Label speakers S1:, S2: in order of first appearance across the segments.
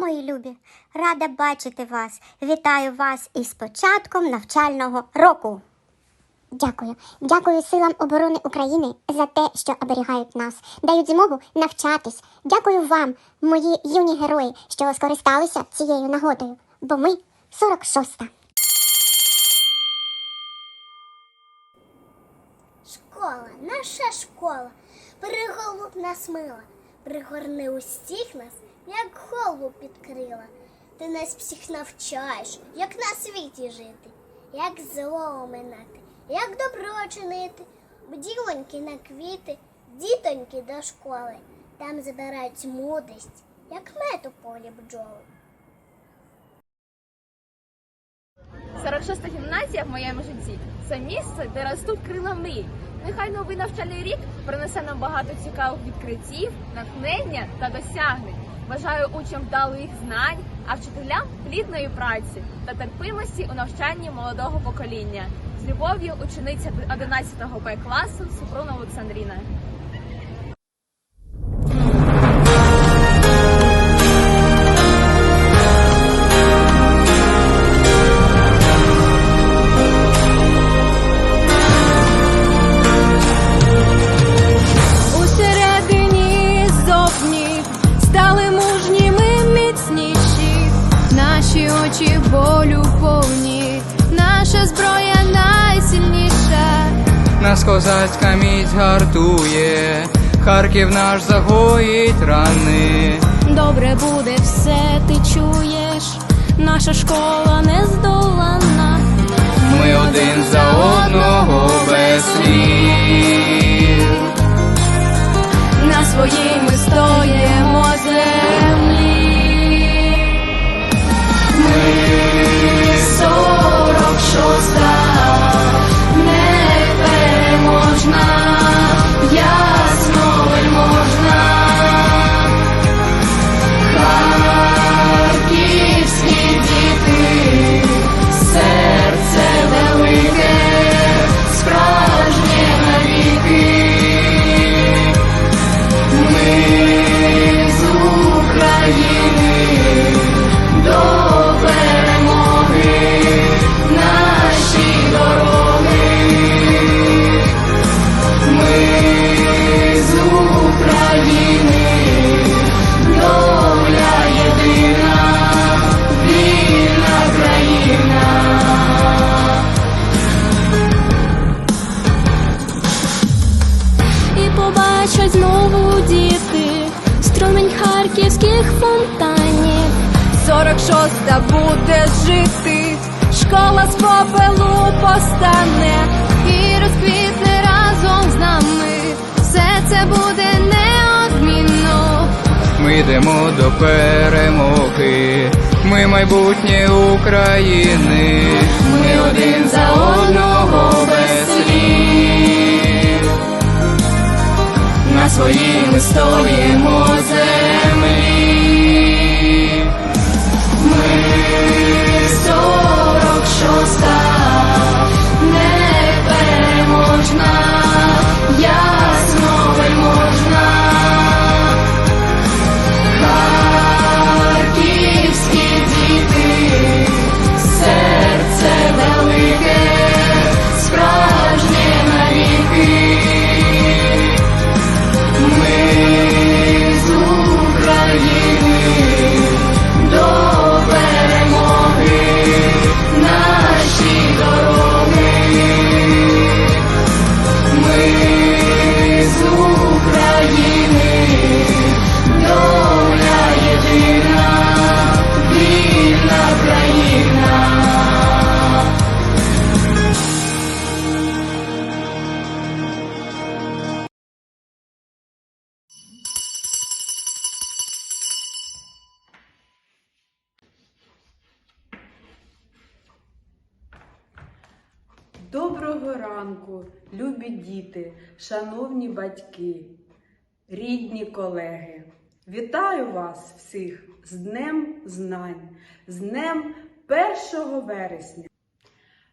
S1: мої любі, рада бачити вас. Вітаю вас із початком навчального року.
S2: Дякую. Дякую силам оборони України за те, що оберігають нас, дають змогу навчатись. Дякую вам, мої юні герої, що скористалися цією нагодою, бо ми 46-та.
S3: Школа, наша школа, приголуб нас мила, пригорни усіх нас, як голову підкрила. Ти нас всіх навчаєш, як на світі жити, як зло оминати, як добро чинити, бділоньки на квіти, дітоньки до школи, там забирають мудрість, як мед у полі бджоли.
S4: 46-та гімназія в моєму житті це місце, де ростуть крила мрій. Нехай новий навчальний рік принесе нам багато цікавих відкриттів, натхнення та досягнень. Бажаю учням вдалих знань, а вчителям плідної праці та терпимості у навчанні молодого покоління. З любов'ю учениця 11 Б класу Супрун Олександріна.
S5: Нас козацька міць гартує, Харків наш загоїть рани.
S6: Добре буде все, ти чуєш, наша школа не здолана.
S5: Ми один за одного без
S6: харківських фонтанів. 46-та буде жити, школа з попелу постане і розквітне разом з нами. Все це буде неодмінно.
S5: Ми йдемо до перемоги. Ми майбутнє України. Ми один за одного без слів.
S6: На своїй ми стоїмо землі.
S7: Ранку, любі діти, шановні батьки, рідні колеги. Вітаю вас всіх з Днем Знань, з Днем 1 вересня.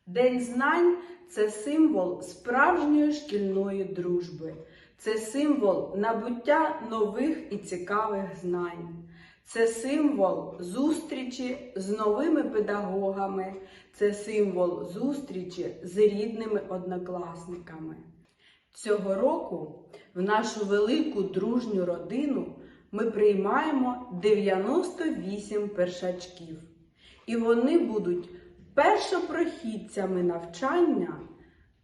S7: День знань це символ справжньої шкільної дружби, це символ набуття нових і цікавих знань. Це символ зустрічі з новими педагогами, це символ зустрічі з рідними однокласниками. Цього року в нашу велику дружню родину ми приймаємо 98 першачків, і вони будуть першопрохідцями навчання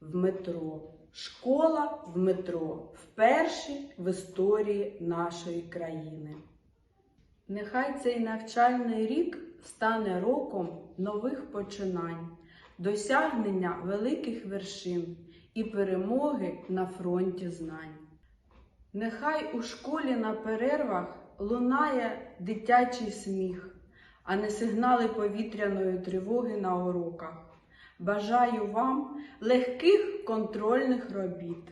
S7: в метро. Школа в метро вперше в історії нашої країни. Нехай цей навчальний рік стане роком нових починань, досягнення великих вершин і перемоги на фронті знань. Нехай у школі на перервах лунає дитячий сміх, а не сигнали повітряної тривоги на уроках. Бажаю вам легких контрольних робіт,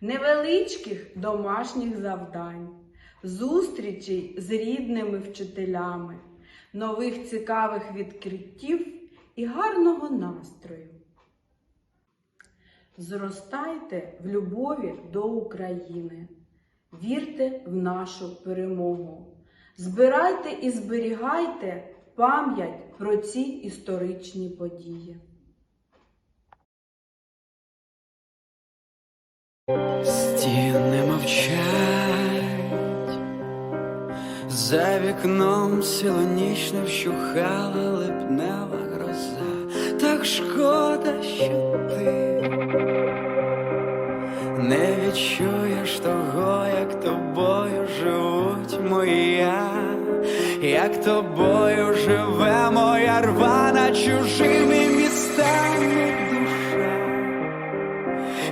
S7: невеличких домашніх завдань, зустрічей з рідними вчителями, нових цікавих відкриттів і гарного настрою. Зростайте в любові до України, вірте в нашу перемогу, збирайте і зберігайте пам'ять про ці історичні події.
S5: Стіни мовчать, за вікном сілонічно вщухала липнева гроза, так шкода, що ти не відчуєш того, як тобою живуть моя, як тобою живе моя рвана чужими містами душа.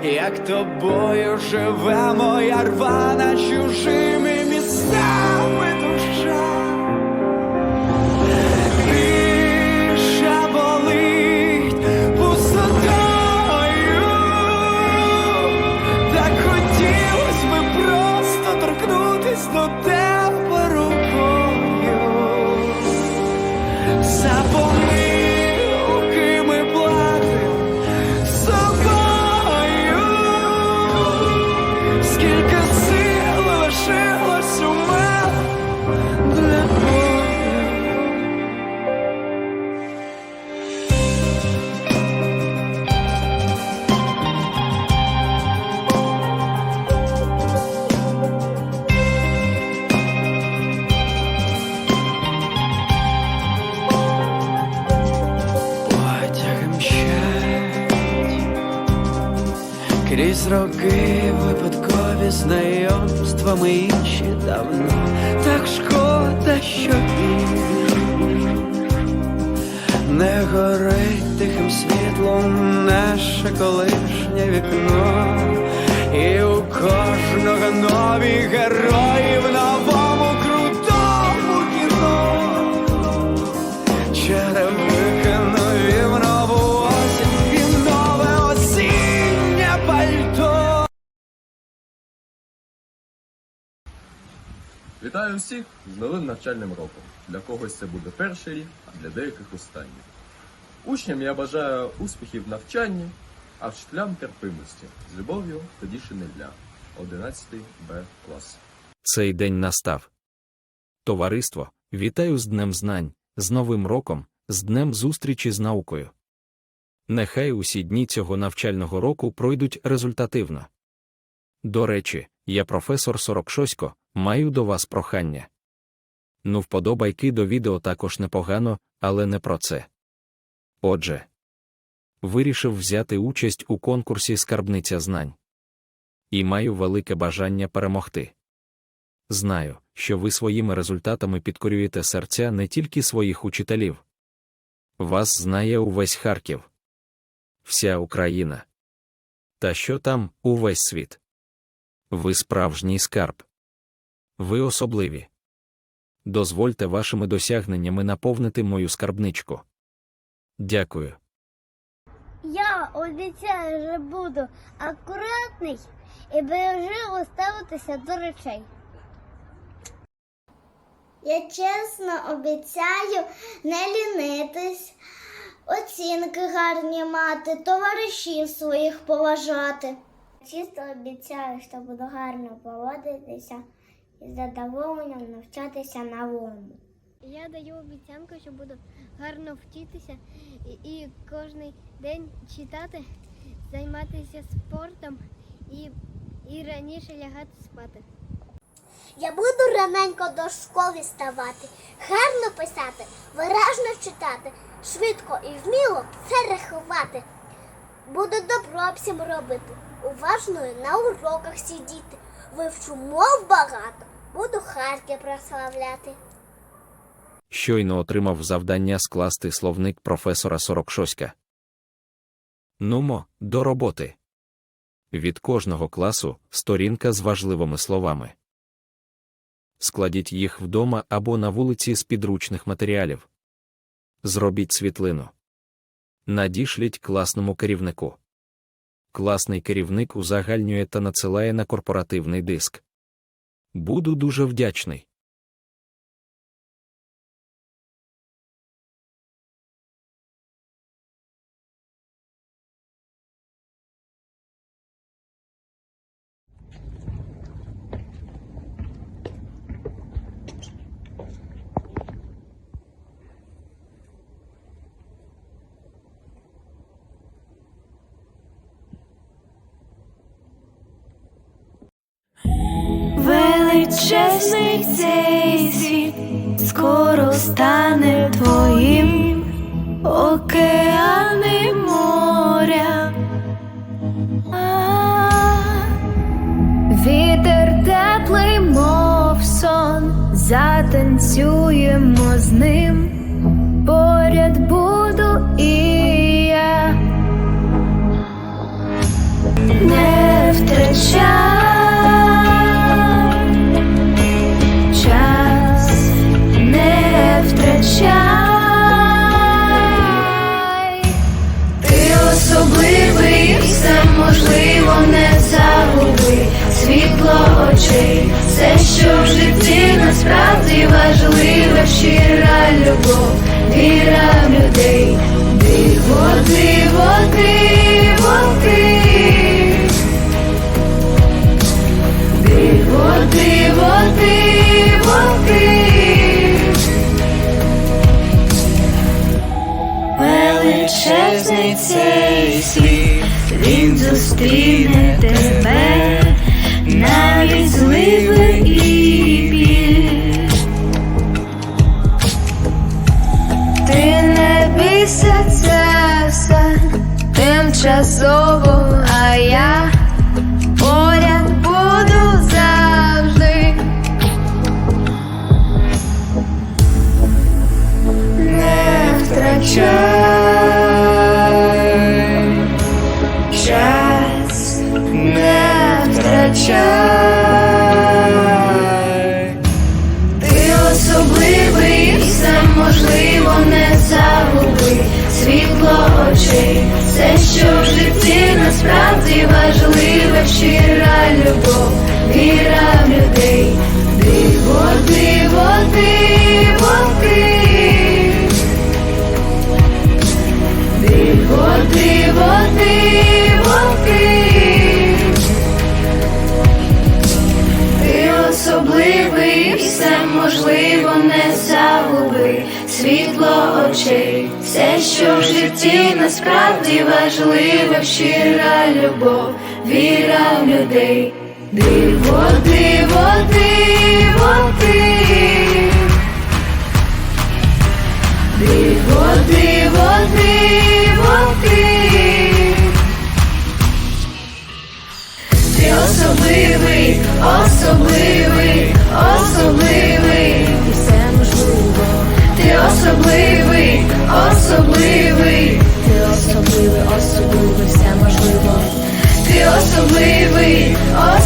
S5: Як тобою живе моя рвана чужими торкнутись до роки випадкові знайомства ми інші давно. Так шкода, що він не горить тихим світлом наше колишнє вікно, і у кожного нові герої
S8: Вітаю всіх з новим навчальним роком. Для когось це буде перший рік, а для деяких останній. Учням я бажаю успіхів в навчанні, а вчителям терпимості. З любов'ю тоді ще не для 11 Б клас.
S9: Цей день настав. Товариство, вітаю з Днем Знань, з Новим роком, з Днем зустрічі з наукою. Нехай усі дні цього навчального року пройдуть результативно. До речі, я професор Сорокшосько, маю до вас прохання. Ну, вподобайки до відео також непогано, але не про це. Отже, вирішив взяти участь у конкурсі Скарбниця знань. І маю велике бажання перемогти. Знаю, що ви своїми результатами підкорюєте серця не тільки своїх учителів. Вас знає увесь Харків, вся Україна. Та що там увесь світ? Ви справжній скарб. Ви особливі. Дозвольте вашими досягненнями наповнити мою скарбничку. Дякую.
S3: Я обіцяю, що буду акуратний і бережливо ставитися до речей. Я чесно обіцяю не лінитись, оцінки гарні мати, товаришів своїх поважати. Чисто обіцяю, що буду гарно поводитися і з задоволенням навчатися новому.
S10: Я даю обіцянку, що буду гарно вчитися і, і кожен день читати, займатися спортом і, і раніше лягати спати.
S3: Я буду раненько до школи ставати, гарно писати, виражно читати, швидко і вміло все рахувати. Буду добро всім робити, уважною на уроках сидіти. Вивчу мов багато, буду Харків прославляти.
S9: Щойно отримав завдання скласти словник професора Сорокшоська. Нумо, до роботи. Від кожного класу сторінка з важливими словами. Складіть їх вдома або на вулиці з підручних матеріалів. Зробіть світлину. Надішліть класному керівнику. Класний керівник узагальнює та надсилає на корпоративний диск. Буду дуже вдячний.
S6: Величезний цей світ скоро стане твоїм, океани моря. Вітер теплий, мов сон, затанцюємо з ним, поряд буду і я. Не втрачай Цей світ, він зустріне тебе, навіть зливи і біль. Ти не бійся, це все тимчасово, важливе, щира любов, віра в людей, диво, диво, диво, ти. Диво, диво, диво, ти. Ти особливий, все можливо не загуби. Світло очей, все, що в житті насправді важливе, щира любов, віра в людей. Диво, диво, диво, ти. Диво, диво, диво, ти. Ти особливий, особливий, особливий, і все можливо. Ти особливий, особливий, ти особливий, особливий, особливий, особливий,